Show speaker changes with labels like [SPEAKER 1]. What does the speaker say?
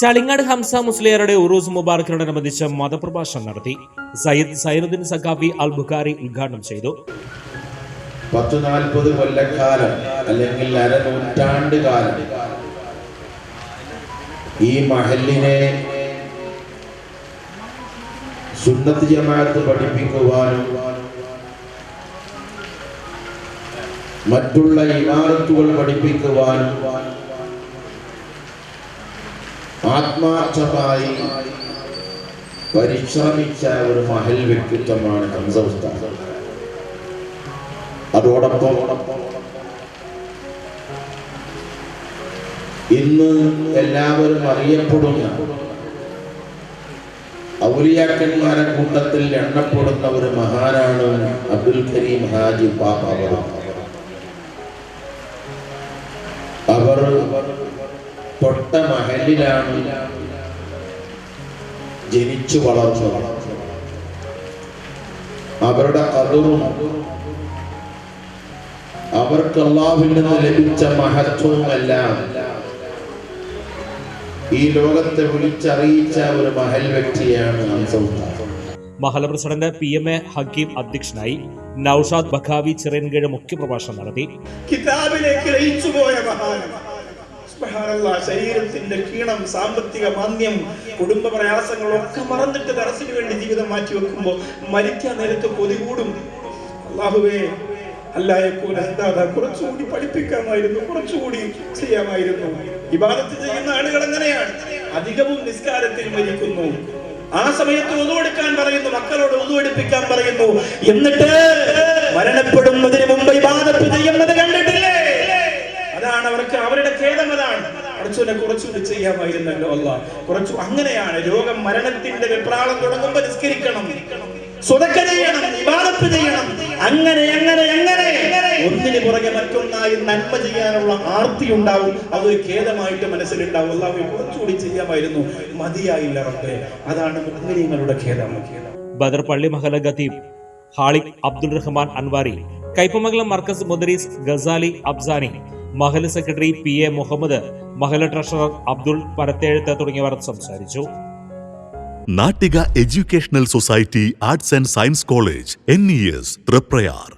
[SPEAKER 1] ചളിങ്ങാട് ഹംസ മുസ്ലിയാരുടെ ഉറൂസ് മുബാറക്കിനോടനുബന്ധിച്ച് മതപ്രഭാഷണം നടത്തി. സയ്യിദ് സൈനുദ്ദീൻ സഖാഫി അൽ ബുഖാരി ഉദ്ഘാടനം ചെയ്തു.
[SPEAKER 2] പത്തു നാൽപ്പത് കൊല്ലക്കാലം അല്ലെങ്കിൽ അരനൂറ്റാണ്ട് കാലം ഈ മഹലിനെ സുന്നത്ത് ജമാഅത്ത് പഠിപ്പിക്കുവാനും മറ്റുള്ള ഇമാരത്തുകൾ പഠിപ്പിക്കുവാനും ആത്മാർത്ഥമായി പരിശ്രമിച്ച ഒരു മഹൽ വ്യക്തിത്വമാണ് ഹംസ അതോടൊപ്പം ഇന്ന് എല്ലാവരും അറിയപ്പെടുന്ന ഔലിയാക്കന്മാരെ കൂട്ടത്തിൽ എണ്ണപ്പെടുന്ന ഒരു മഹാനാണ് അബ്ദുൽ കരീം ഹാജി ബാബ അവർ. അവർ തൊട്ട മഹലിലാണ് ജനിച്ചു വളർന്നു അവരുടെ കതറും അവർക്ക് അള്ളാഹുവിൽ നിന്ന് ലഭിച്ച മഹത്വവുമെല്ലാം ഈ ലോകത്തെ വിളിച്ചറിയിച്ച ഒരു മഹൽ വ്യക്തിയാണ്
[SPEAKER 1] മഹല president P M A Hakeem അധ്യക്ഷനായി നൌഷാദ് ബഖാവി ചിറൻകീഴ് മുഖ്യപ്രഭാഷണം നടത്തി.
[SPEAKER 3] കിതാബിലേക്ക് ലയിച്ചുപോയ മഹാനമാണ് ശരീരത്തിന്റെ ക്ഷീണം സാമ്പത്തിക മാന്യം കുടുംബ പ്രയാസങ്ങളൊക്കെ മറന്നിട്ട് ദറസിന് വേണ്ടി ജീവിതം മാറ്റി വെക്കുമ്പോ മരിക്കാൻ നേരത്ത് കൊതി കൂടും. അള്ളാഹുവേ അല്ലായപ്പോൾ എന്താ കുറച്ചുകൂടി പഠിപ്പിക്കാമായിരുന്നു കുറച്ചുകൂടി ചെയ്യാമായിരുന്നു. ഇബാദത്ത് ചെയ്യുന്ന ആളുകൾ എങ്ങനെയാണ് അധികവും നിസ്കാരത്തിൽ മരിക്കുന്നു. ആ സമയത്ത് ഒതുവെടുക്കാൻ പറയുന്നു മക്കളോട് ഒതുവെടുപ്പിക്കാൻ പറയുന്നു. എന്നിട്ട് മരണപ്പെടുന്നതിന് മുമ്പ് ഇബാദത്ത് ചെയ്യുന്നത് കണ്ടിട്ടില്ലേ അതാണ് അവർക്ക് അവരുടെ ഖേദം അതാണ് കുറച്ചുകൂടെ കുറച്ചുകൂടി ചെയ്യാമായിരുന്നല്ലോ അല്ല കുറച്ചു അങ്ങനെയാണ്. രോഗം മരണത്തിന്റെ വിപ്രാളം തുടങ്ങുമ്പോൾ നിസ്കരിക്കണം. സ്വതക്ക ചെയ്യണം ഇബാദത്ത് ചെയ്യണം. അങ്ങനെ അങ്ങനെ അങ്ങനെ. ഒന്നിന് പുറകെ മറ്റൊന്നായി നന്മ ചെയ്യാനുള്ള ആർത്തി ഉണ്ടാവും. അതൊരു ഖേദമായിട്ട് മനസ്സിലുണ്ടാവും. അല്ലാതെ കുറച്ചുകൂടി ചെയ്യാമായിരുന്നു. മതിയായില്ല റബ്ബേ. അതാണ് മുഗ്മിനീങ്ങളുടെ ഖേദം. ഖേദം
[SPEAKER 1] ബദർ പള്ളി മഹല ഗതീബ് ഹാളിഖ് അബ്ദുൾ റഹ്മാൻ അൻവാരി കൈപ്പമംഗലം മർക്കസ് മുദരീസ് ഗസാലി അബ്സാനി മഹൽ സെക്രട്ടറി പി എ മുഹമ്മദ് മഹല ട്രഷറർ അബ്ദുൾ പരത്തേഴുത്ത് തുടങ്ങിയവർ സംസാരിച്ചു.
[SPEAKER 4] Nattika educational society arts and science college N E S Triprayar